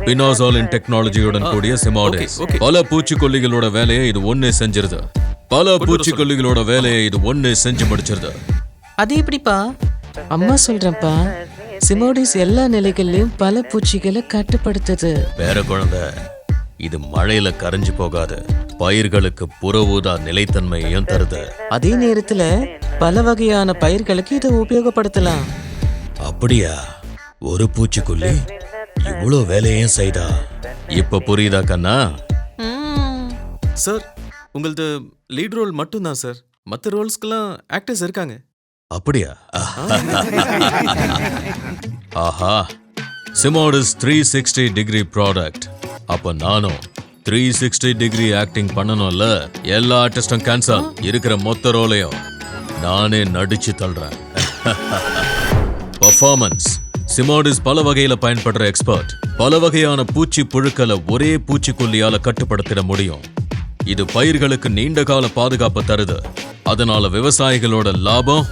பினாசாலின் டெக்னாலஜியுடன் கூடிய சிமாடிஸ். பல பூச்சிக்கொல்லிகளோட வேலையை இது ஒண்ணே செஞ்சிருது. பல பூச்சிக்கொல்லிகளோட வேலையை இது ஒண்ணே செஞ்சு முடிச்சிருது. அது எப்படிப்பா? அம்மா சொல்றேன்ப்பா. சிமோடிஸ் எல்லா நிலைகள்லயும் பல பூச்சிகளை கட்டுப்படுத்துது. வேற குழந்தை இது மழையில கரைஞ்சு போகாது. பயிர்களுக்கு புற ஊதா நிலைத்தன்மையையும் தருது. அதே நேரத்துல பல வகையான பயிர்களுக்கு இதை உபயோகப்படுத்தலாம். அப்படியா? ஒரு பூச்சிக்கொல்லி இவ்வளோ வேலையும் செய்தா? இப்ப புரியுதா கண்ணா? சார் உங்களது லீட் ரோல் மட்டும்தான் சார். மற்ற ரோல்ஸ்க்கெல்லாம் ஆக்டர்ஸ் இருக்காங்க. அப்படியா? ஆஹா. சிமோடிஸ் த்ரீ சிக்ஸ்டி டிகிரி ப்ராடக்ட் அப்ப நானும் த்ரீ சிக்ஸ்டி டிகிரி ஆக்டிங் பண்ணணும்ல எல்லா ஆர்டிஸ்டும் கேன்சல் இருக்கிற மொத்த ரோலையும் நானே நடிச்சு தள்ளுறேன். பர்ஃபார்மன்ஸ் சிமாடிஸ் பல வகையில பயன்படுற எக்ஸ்பர்ட் பல வகையான பூச்சி புழுக்களை ஒரே பூச்சிக்கொல்லியால கட்டுப்படுத்திட முடியும். இது பயிர்களுக்கு நீண்ட கால பாதுகாப்பு தருது. அதனால விவசாயிகளோட லாபம்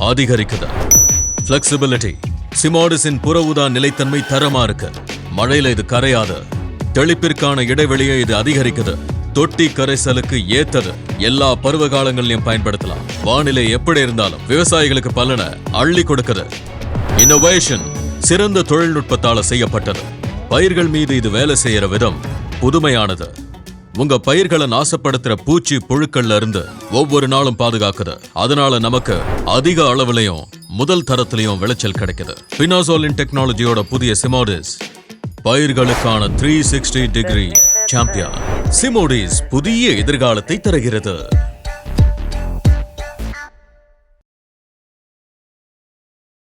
அதிகரிக்குது. ஃபிளெக்சிபிலிட்டி சிமாடிஸின் புற ஊதா நிலைத்தன்மை தரமா இருக்கு. மழையில இது கரையாது. தெளிப்பிற்கான இடைவெளியை இது அதிகரிக்குது. தொட்டி கரைசலுக்கு ஏத்தது. எல்லா பருவ காலங்களிலும் பயன்படுத்தலாம். வானிலை எப்படி இருந்தாலும் விவசாயிகளுக்கு பலனை அள்ளி கொடுக்குது. இன்னோவேஷன் சிறந்த தொழில்நுட்பத்தால செய்யப்பட்டது. பயிர்கள் மீது இது வேலை செய்யற விதம் புதுமையானது. உங்க பயிர்களை நாசப்படுத்துற பூச்சி புழுக்கள்ல இருந்து ஒவ்வொரு நாளும் பாதுகாக்குது. அதனால நமக்கு அதிக அளவுலையும் முதல் தரத்திலையும் விளைச்சல் கிடைக்குது. பினாசோலின் டெக்னாலஜியோட புதிய சிமோடிஸ் பயிர்களுக்கான த்ரீ சிக்ஸ்டி டிகிரி சாம்பியன் சிமோடிஸ் புதிய எதிர்காலத்தை தருகிறது.